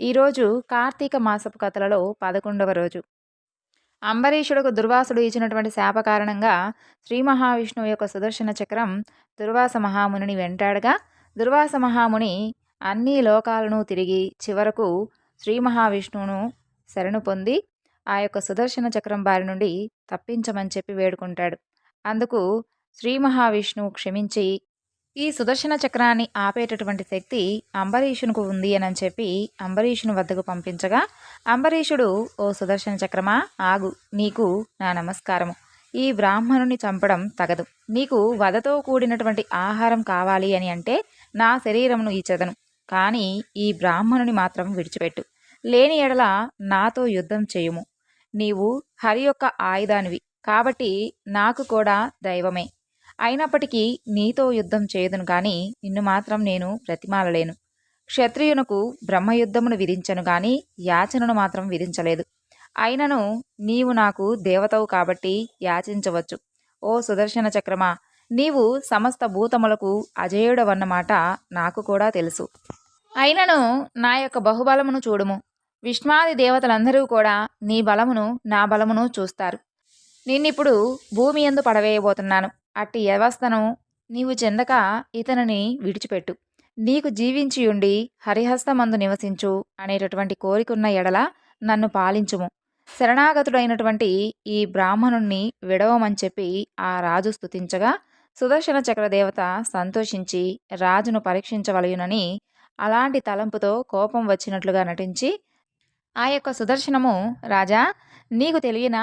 ఈరోజు కార్తీక మాసపు కథలలో పదకొండవ రోజు. అంబరీషుడుకు దుర్వాసుడు ఇచ్చినటువంటి శాప కారణంగా శ్రీ మహావిష్ణువు యొక్క సుదర్శన చక్రం దుర్వాస మహామునిని వెంటాడగా దుర్వాస మహాముని అన్ని లోకాలను తిరిగి చివరకు శ్రీ మహావిష్ణువును శరణు పొంది ఆ యొక్క సుదర్శన చక్రం బారి నుండి తప్పించమని చెప్పి వేడుకుంటాడు. అందుకు శ్రీ మహావిష్ణువు క్షమించి ఈ సుదర్శన చక్రాన్ని ఆపేటటువంటి శక్తి అంబరీషునికి ఉంది అని చెప్పి అంబరీషుని వద్దకు పంపించగా అంబరీషుడు ఓ సుదర్శన చక్రమా ఆగు నీకు నా నమస్కారము. ఈ బ్రాహ్మణుని చంపడం తగదు. నీకు వధతో కూడినటువంటి ఆహారం కావాలి అని అంటే నా శరీరమును ఇచ్చదను. కానీ ఈ బ్రాహ్మణుని మాత్రం విడిచిపెట్టు. లేని ఎడల నాతో యుద్ధం చేయుము. నీవు హరి యొక్క ఆయుధానివి. కాబట్టి నాకు కూడా దైవమే. అయినప్పటికీ నీతో యుద్ధం చేయదును గాని నిన్ను మాత్రం నేను ప్రతిమాలలేను క్షత్రియునకు బ్రహ్మయుద్ధమును విధించను గాని యాచనను మాత్రం విధించలేదు. అయినను నీవు నాకు దేవతవు కాబట్టి యాచించవచ్చు. ఓ సుదర్శన చక్రమా! నీవు సమస్త భూతములకు అజేయుడవన్నమాట నాకు కూడా తెలుసు. అయినను నా యొక్క బహుబలమును చూడుము. విష్ణాది దేవతలందరూ కూడా నీ బలమును నా బలమును చూస్తారు. నిన్నిప్పుడు భూమి ఎందు పడవేయబోతున్నాను. అట్టి వ్యవస్థను నీవు చెందక ఇతనిని విడిచిపెట్టు. నీకు జీవించియుండి హరిహస్తమందు నివసించు అనేటటువంటి కోరికున్న ఎడల నన్ను పాలించుము. శరణాగతుడైనటువంటి ఈ బ్రాహ్మణుణ్ణి విడవమని చెప్పి ఆ రాజు స్తుతించగా సుదర్శన చక్రదేవత సంతోషించి రాజును పరీక్షించవలయునని అలాంటి తలంపుతో కోపం వచ్చినట్లుగా నటించి ఆ యొక్క సుదర్శనము రాజా నీకు తెలియనా?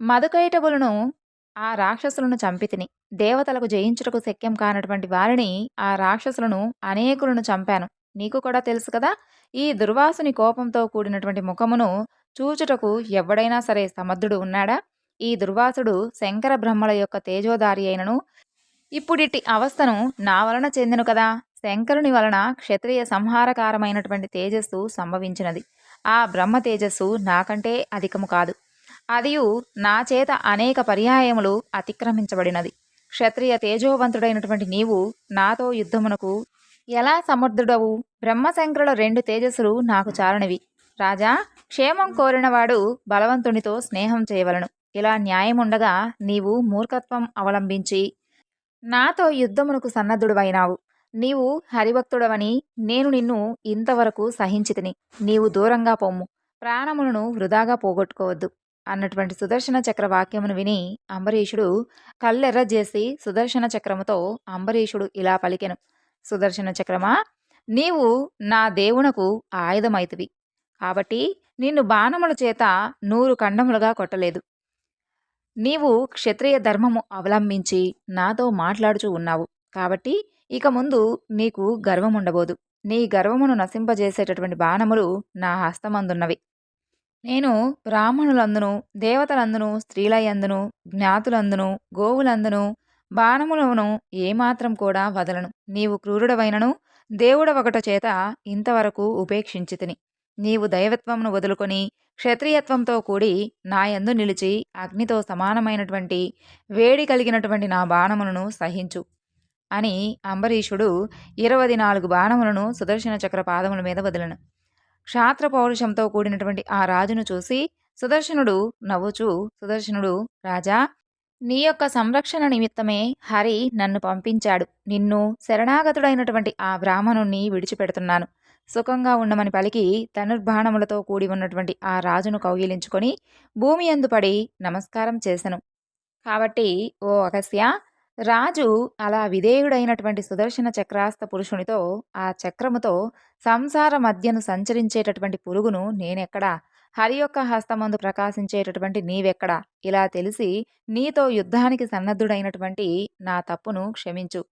మధుకైటబులను ఆ రాక్షసులను చంపితిని. దేవతలకు జయించుటకు శక్యం కానటువంటి వారిని ఆ రాక్షసులను అనేకులను చంపాను. నీకు కూడా తెలుసు కదా ఈ దుర్వాసుని కోపంతో కూడినటువంటి ముఖమును చూచుటకు ఎవడైనా సరే సమర్థుడు ఉన్నాడా? ఈ దుర్వాసుడు శంకర బ్రహ్మల యొక్క తేజోదారి అయినను. ఇప్పుడిట్టి అవస్థను నా వలన చెందిను కదా. శంకరుని వలన క్షత్రియ సంహారకారమైనటువంటి తేజస్సు సంభవించినది. ఆ బ్రహ్మ తేజస్సు నాకంటే అధికము కాదు. అదియు నా చేత అనేక పర్యాయములు అతిక్రమించబడినది. క్షత్రియ తేజోవంతుడైనటువంటి నీవు నాతో యుద్ధమునకు ఎలా సమర్థుడవు? బ్రహ్మశంకరుల రెండు తేజస్సులు నాకు చాలనివి. రాజా క్షేమం కోరినవాడు బలవంతునితో స్నేహం చేయవలను. ఇలా న్యాయముండగా నీవు మూర్ఖత్వం అవలంబించి నాతో యుద్ధమునకు సన్నద్ధుడువైనావు. నీవు హరిభక్తుడవని నేను నిన్ను ఇంతవరకు సహించితిని. నీవు దూరంగా పొమ్ము ప్రాణములను వృధాగా పోగొట్టుకోవద్దు. అన్నటువంటి సుదర్శన చక్ర వాక్యమును విని అంబరీషుడు కళ్ళెర్ర చేసి సుదర్శన చక్రముతో అంబరీషుడు ఇలా పలికెను. సుదర్శన చక్రమా నీవు నా దేవునకు ఆయుధమైతివి. కాబట్టి నిన్ను బాణముల చేత నూరు ఖండములుగా కొట్టలేదు. నీవు క్షత్రియ ధర్మము అవలంబించి నాతో మాట్లాడుచూ ఉన్నావు. కాబట్టి ఇక ముందు నీకు గర్వముండబోదు. నీ గర్వమును నశింపజేసేటటువంటి బాణములు నా హస్తమందున్నవి. నేను బ్రాహ్మణులందును దేవతలందును స్త్రీలయందును జ్ఞాతులందును గోవులందును బాణములను ఏమాత్రం కూడా వదలను. నీవు క్రూరుడవైనను దేవుడవగట చేత ఇంతవరకు ఉపేక్షించితిని. నీవు దైవత్వమును వదులుకొని క్షత్రియత్వంతో కూడి నాయందు నిలిచి అగ్నితో సమానమైనటువంటి వేడి కలిగినటువంటి నా బాణములను సహించు అని అంబరీషుడు ఇరవై నాలుగు బాణములను సుదర్శన చక్ర పాదముల మీద వదిలను. క్షాత్ర పౌరుషంతో కూడినటువంటి ఆ రాజును చూసి సుదర్శనుడు నవ్వుచూ సుదర్శనుడు రాజా నీ యొక్క సంరక్షణ నిమిత్తమే హరి నన్ను పంపించాడు. నిన్ను శరణాగతుడైనటువంటి ఆ బ్రాహ్మణుణ్ణి విడిచిపెడుతున్నాను. సుఖంగా ఉండమని పలికి ధనుర్బాణములతో కూడి ఉన్నటువంటి ఆ రాజును కౌగిలించుకొని భూమి అందుపడి నమస్కారం చేశను కాబట్టి ఓ అగస్య రాజు అలా విధేయుడైనటువంటి సుదర్శన చక్రాస్త పురుషునితో ఆ చక్రముతో సంసార మధ్యను సంచరించేటటువంటి పురుగును నేనెక్కడా? హరి యొక్క హస్తమందు ప్రకాశించేటటువంటి నీవెక్కడా? ఇలా తెలిసి నీతో యుద్ధానికి సన్నద్ధుడైనటువంటి నా తప్పును క్షమించు.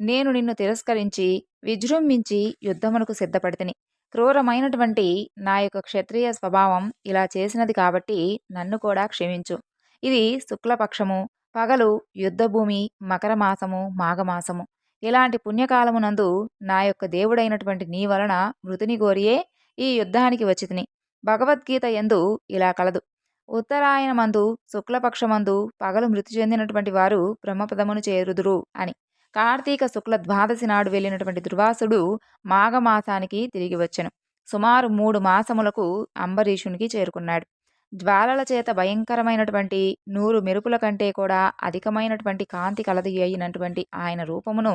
నేను నిన్ను తిరస్కరించి విజృంభించి యుద్ధమునకు సిద్ధపడితిని. క్రూరమైనటువంటి నా యొక్క క్షత్రియ స్వభావం ఇలా చేసినది కాబట్టి నన్ను కూడా క్షమించు. ఇది శుక్లపక్షము. పగలు యుద్ధభూమి మకరమాసము మాఘమాసము. ఇలాంటి పుణ్యకాలమునందు నా యొక్క దేవుడైనటువంటి నీ వలన మృతిని గోరియే ఈ యుద్ధానికి వచ్చితిని. భగవద్గీత ఎందు ఇలా కలదు. ఉత్తరాయణమందు శుక్లపక్షమందు పగలు మృతి చెందినటువంటి వారు బ్రహ్మపదమును చేరుదురు అని. కార్తీక శుక్ల ద్వాదశి నాడు వెళ్ళినటువంటి దుర్వాసుడు మాఘమాసానికి తిరిగి వచ్చెను. సుమారు మూడు మాసములకు అంబరీషునికి చేరుకున్నాడు. జ్వాలల చేత భయంకరమైనటువంటి నూరు మెరుపుల కంటే కూడా అధికమైనటువంటి కాంతి కలది అయినటువంటి ఆయన రూపమును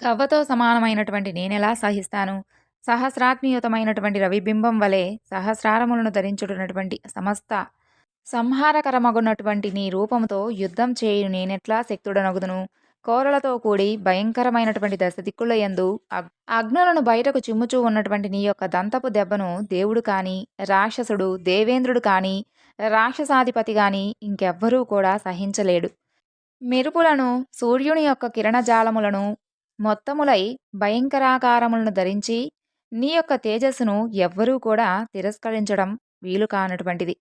కవ్వతో సమానమైనటువంటి నేనెలా సహిస్తాను? సహస్రాత్మీయుతమైనటువంటి రవిబింబం వలె సహస్రారములను ధరించుతున్నటువంటి సమస్త సంహారకరమగున్నటువంటి నీ రూపముతో యుద్ధం చేయు నేనెట్లా శక్తుడనగుదును? కోరలతో కూడి భయంకరమైనటువంటి దశ దిక్కుల యందు అగ్నులను బయటకు చిమ్ముచూ ఉన్నటువంటి నీ యొక్క దంతపు దెబ్బను దేవుడు కాని రాక్షసుడు దేవేంద్రుడు కాని రాక్షసాధిపతి కానీ ఇంకెవ్వరూ కూడా సహించలేడు. మెరుపులను సూర్యుని యొక్క కిరణజాలములను మొత్తములై భయంకరాకారములను ధరించి నీ యొక్క తేజస్సును ఎవ్వరూ కూడా తిరస్కరించడం వీలు కానటువంటిది.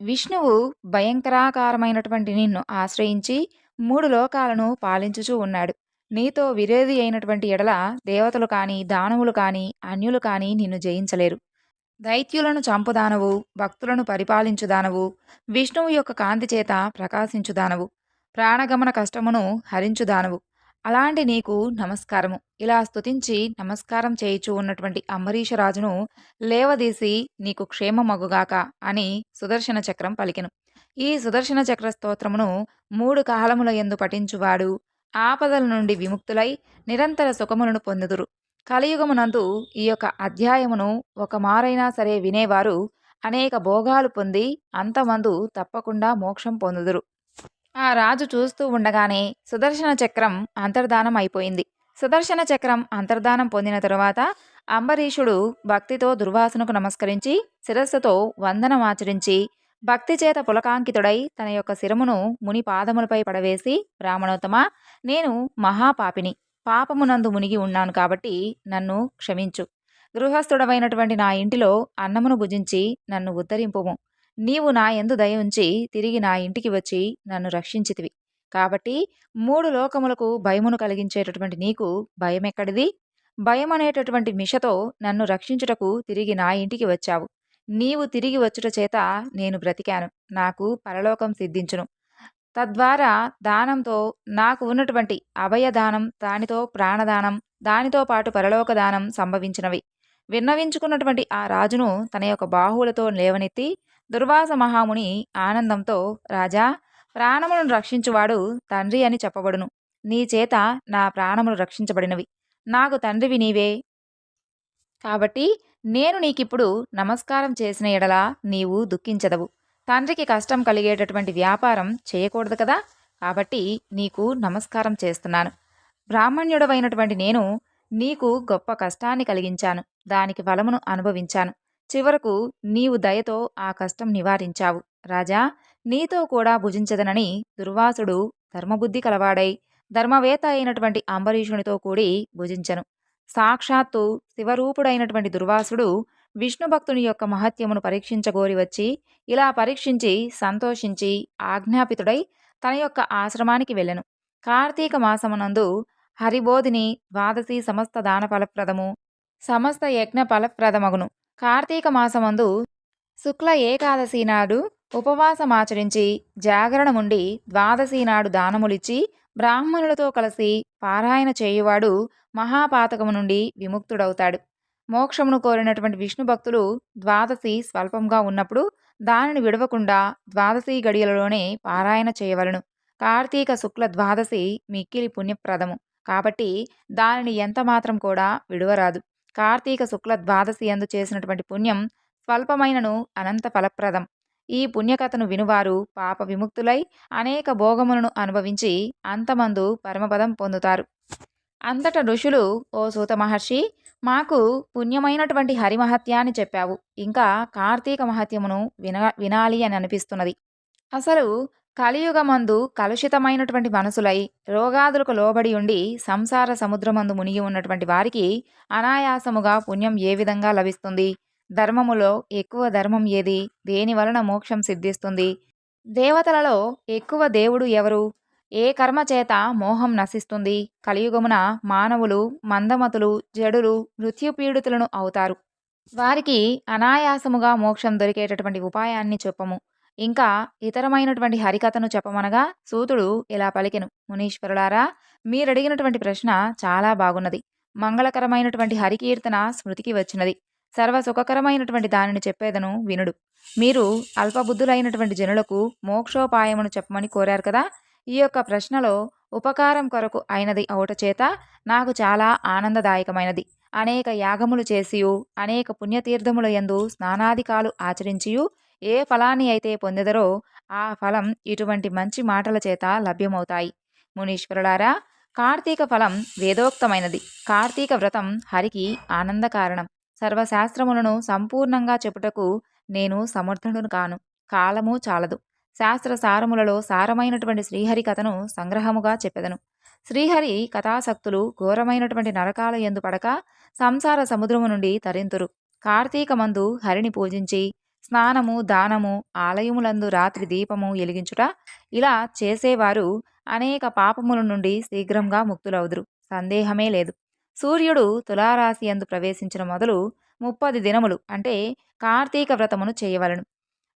విష్ణువు భయంకరాకారమైనటువంటి నిన్ను ఆశ్రయించి మూడు లోకాలను పాలించుచూ ఉన్నాడు. నీతో విరేది అయినటువంటి ఎడల దేవతలు కాని దానవులు కాని అన్యులు కాని నిన్ను జయించలేరు. దైత్యులను చంపుదానవు భక్తులను పరిపాలించుదానవు విష్ణువు యొక్క కాంతి చేత ప్రకాశించుదానవు ప్రాణగమన కష్టమును హరించుదానవు. అలాంటి నీకు నమస్కారము. ఇలా స్తుతించి నమస్కారం చేయిచూ ఉన్నటువంటి అంబరీషరాజును లేవదీసి నీకు క్షేమమగుగాక అని సుదర్శన చక్రం పలికెను. ఈ సుదర్శన చక్ర స్తోత్రమును మూడు కాలముల ఎందు పఠించువాడు. ఆపదల నుండి విముక్తులై నిరంతర సుఖములను పొందుదురు. కలియుగమునందు ఈ యొక్క అధ్యాయమును ఒక మారైనా సరే వినేవారు అనేక భోగాలు పొంది అంతమందు తప్పకుండా మోక్షం పొందుదురు. ఆ రాజు చూస్తూ ఉండగానే సుదర్శన చక్రం అంతర్ధానం అయిపోయింది. సుదర్శన చక్రం అంతర్ధానం పొందిన తరువాత అంబరీషుడు భక్తితో దుర్వాసనకు నమస్కరించి శిరస్సుతో వందనం ఆచరించి భక్తి చేత పులకాంకితుడై తన యొక్క శిరమును ముని పాదములపై పడవేసి బ్రాహ్మణోత్తమ నేను మహాపాపిని. పాపమునందు మునిగి ఉన్నాను కాబట్టి నన్ను క్షమించు. గృహస్థుడమైనటువంటి నా ఇంటిలో అన్నమును భుజించి నన్ను ఉద్ధరింపుము. నీవు నా ఎందు దయ ఉంచి తిరిగి నా ఇంటికి వచ్చి నన్ను రక్షించితివి. కాబట్టి మూడు లోకములకు భయమును కలిగించేటటువంటి నీకు భయమెక్కడిది? భయం అనేటటువంటి మిషతో నన్ను రక్షించుటకు తిరిగి నా ఇంటికి వచ్చావు. నీవు తిరిగి వచ్చుట చేత నేను బ్రతికాను. నాకు పరలోకం సిద్ధించును. తద్వారా దానంతో నాకు ఉన్నటువంటి అభయదానం దానితో ప్రాణదానం దానితో పాటు పరలోక దానం సంభవించినవి. విన్నవించుకున్నటువంటి ఆ రాజును తన యొక్క బాహువులతో లేవనెత్తి దుర్వాస మహాముని ఆనందంతో రాజా ప్రాణములను రక్షించువాడు తండ్రి అని చెప్పబడును. నీ చేత నా ప్రాణములు రక్షించబడినవి. నాకు తండ్రివి నీవే. కాబట్టి నేను నీకిప్పుడు నమస్కారం చేసిన ఎడలా నీవు దుఃఖించదవు. తండ్రికి కష్టం కలిగేటటువంటి వ్యాపారం చేయకూడదు కదా? కాబట్టి నీకు నమస్కారం చేస్తున్నాను. బ్రాహ్మణ్యుడవైనటువంటి నేను నీకు గొప్ప కష్టాన్ని కలిగించాను. దానికి ఫలమును అనుభవించాను. చివరకు నీవు దయతో ఆ కష్టం నివారించావు. రాజా నీతో కూడా భుజించదనని దుర్వాసుడు ధర్మబుద్ధి కలవాడై ధర్మవేత్త అయినటువంటి అంబరీషునితో కూడి భుజించను. సాక్షాత్తు శివరూపుడైనటువంటి దుర్వాసుడు విష్ణు భక్తుని యొక్క మహత్యమును పరీక్షించగోరి వచ్చి ఇలా పరీక్షించి సంతోషించి ఆజ్ఞాపితుడై తన యొక్క ఆశ్రమానికి వెళ్ళెను. కార్తీక మాసమునందు హరిబోధిని ద్వాదశి సమస్త దాన ఫలప్రదము సమస్త యజ్ఞ ఫలప్రదమగును. కార్తీక మాసమందు శుక్ల ఏకాదశి నాడు ఉపవాసమాచరించి జాగరణముండి ద్వాదశి నాడు దానములిచ్చి బ్రాహ్మణులతో కలిసి పారాయణ చేయువాడు మహాపాతకము నుండి విముక్తుడవుతాడు. మోక్షమును కోరినటువంటి విష్ణు భక్తులు ద్వాదశి స్వల్పంగా ఉన్నప్పుడు దానిని విడవకుండా ద్వాదశి గడియలలోనే పారాయణ చేయవలను. కార్తీక శుక్ల ద్వాదశి మిక్కిలి పుణ్యప్రదము. కాబట్టి దానిని ఎంత మాత్రం కూడా విడవరాదు. కార్తీక శుక్ల ద్వాదశి అందు చేసినటువంటి పుణ్యం స్వల్పమైనను అనంత ఫలప్రదం. ఈ పుణ్యకథను వినువారు పాప విముక్తులై అనేక భోగములను అనుభవించి అంతమందు పరమపదం పొందుతారు. అంతట ఋషులు ఓ సూత మహర్షి మాకు పుణ్యమైనటువంటి హరిమహత్యాన్ని చెప్పావు. ఇంకా కార్తీక మహత్యమును విన వినాలి అని అనిపిస్తున్నది. అసలు కలియుగమందు కలుషితమైనటువంటి మనసులై రోగాదులకు లోబడి ఉండి సంసార సముద్రమందు మునిగి ఉన్నటువంటి వారికి అనాయాసముగా పుణ్యం ఏ విధంగా లభిస్తుంది? ధర్మములో ఎక్కువ ధర్మం ఏది? దేని వలన మోక్షం సిద్ధిస్తుంది? దేవతలలో ఎక్కువ దేవుడు ఎవరు? ఏ కర్మ చేత మోహం నశిస్తుంది? కలియుగమున మానవులు మందమతులు జడులు మృత్యుపీడితులను అవుతారు. వారికి అనాయాసముగా మోక్షం దొరికేటటువంటి ఉపాయాన్ని చెప్పము. ఇంకా ఇతరమైనటువంటి హరికథను చెప్పమనగా సూతుడు ఇలా పలికెను. మునీశ్వరులారా మీరడిగినటువంటి ప్రశ్న చాలా బాగున్నది. మంగళకరమైనటువంటి హరికీర్తన స్మృతికి వచ్చినది. సర్వ సుఖకరమైనటువంటి దానిని చెప్పేదను వినుడు. మీరు అల్పబుద్ధులైనటువంటి జనులకు మోక్షోపాయమును చెప్పమని కోరారు కదా? ఈ యొక్క ప్రశ్నలో ఉపకారం కొరకు అయినది అవుటచేత నాకు చాలా ఆనందదాయకమైనది. అనేక యాగములు చేసియు అనేక పుణ్యతీర్థముల యందు స్నానాధికాలు ఆచరించియు ఏ ఫలాన్ని అయితే పొందెదరో ఆ ఫలం ఇటువంటి మంచి మాటల చేత లభ్యమవుతాయి. మునీశ్వరులారా కార్తీక ఫలం వేదోక్తమైనది. కార్తీక వ్రతం హరికి ఆనంద కారణం సర్వశాస్త్రములను సంపూర్ణంగా చెప్పుటకు నేను సమర్థుడును కాను. కాలము చాలదు. శాస్త్ర సారములలో సారమైనటువంటి శ్రీహరి కథను సంగ్రహముగా చెప్పెదను. శ్రీహరి కథాసక్తులు ఘోరమైనటువంటి నరకాల ఎందు పడక సంసార సముద్రము నుండి తరింతురు. కార్తీక మందు హరిని పూజించి స్నానము దానము ఆలయములందు రాత్రి దీపము ఎలిగించుట ఇలా చేసేవారు అనేక పాపముల నుండి శీఘ్రంగా ముక్తులవుదురు. సందేహమే లేదు. సూర్యుడు తులారాశి ఎందు ప్రవేశించిన మొదలు ముప్పది దినములు అంటే కార్తీక వ్రతమును చేయవలను.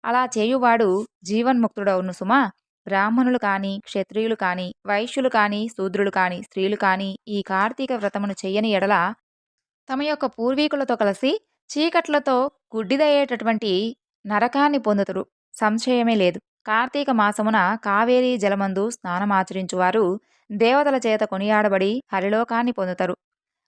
అలా చేయువాడు జీవన్ముక్తుడవును సుమా. బ్రాహ్మణులు కానీ క్షత్రియులు కానీ వైశ్యులు కానీ శూద్రులు కానీ స్త్రీలు కానీ ఈ కార్తీక వ్రతమును చెయ్యని ఎడల తమ యొక్క పూర్వీకులతో కలిసి చీకట్లతో గుడ్డిదయ్యేటటువంటి నరకాన్ని పొందుతురు. సంశయమే లేదు. కార్తీక మాసమున కావేరీ జలమందు స్నానమాచరించువారు దేవతల చేత కొనియాడబడి హరిలోకాన్ని పొందుతారు.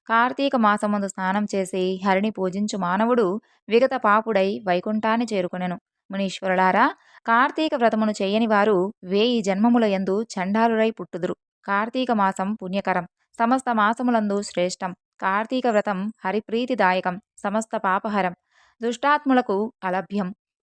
కార్తీక మాసమందు స్నానం చేసి హరిని పూజించు మానవుడు విగత పాపుడై వైకుంఠాన్ని చేరుకునెను. మునీశ్వరులారా కార్తీక వ్రతమును చేయని వారు వేయి జన్మముల యందు చండాలురై పుట్టుదురు. కార్తీక మాసం పుణ్యకరం సమస్త మాసములందు శ్రేష్టం. కార్తీక వ్రతం హరిప్రీతిదాయకం సమస్త పాపహరం. దుష్టాత్ములకు అలభ్యం.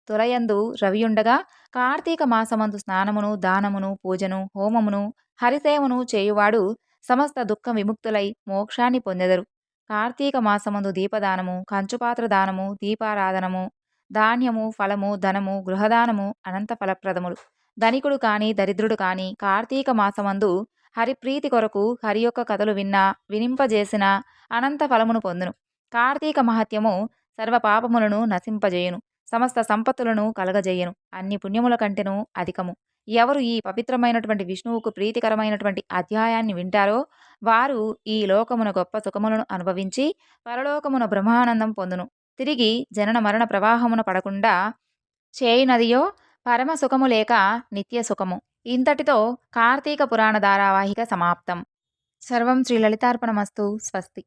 తులయందు రవియుండగా కార్తీక మాసమందు స్నానమును దానమును పూజను హోమమును హరిసేవను చేయువాడు సమస్త దుఃఖ విముక్తులై మోక్షాన్ని పొందెదరు. కార్తీక మాసమందు దీపదానము కంచుపాత్ర దానము దీపారాధనము ధాన్యము ఫలము ధనము గృహదానము అనంత ఫలప్రదములు. ధనికుడు కాని దరిద్రుడు కాని కార్తీక మాసమందు హరిప్రీతి కొరకు హరి యొక్క కథలు విన్నా వినింపజేసిన అనంత ఫలమును పొందును. కార్తీక మహత్యము సర్వ పాపములను నశింపజేయును. సమస్త సంపత్తులను కలగజేయను. అన్ని పుణ్యముల కంటెను అధికము. ఎవరు ఈ పవిత్రమైనటువంటి విష్ణువుకు ప్రీతికరమైనటువంటి అధ్యాయాన్ని వింటారో వారు ఈ లోకమున గొప్ప సుఖములను అనుభవించి పరలోకమున బ్రహ్మానందం పొందును. తిరిగి జనన మరణ ప్రవాహమున పడకుండా చేయినదియో పరమ సుఖము లేక నిత్య సుఖము. ఇంతటితో కార్తీక పురాణ ధారావాహిక సమాప్తం. సర్వం శ్రీ లలితార్పణమస్తు. స్వస్తి.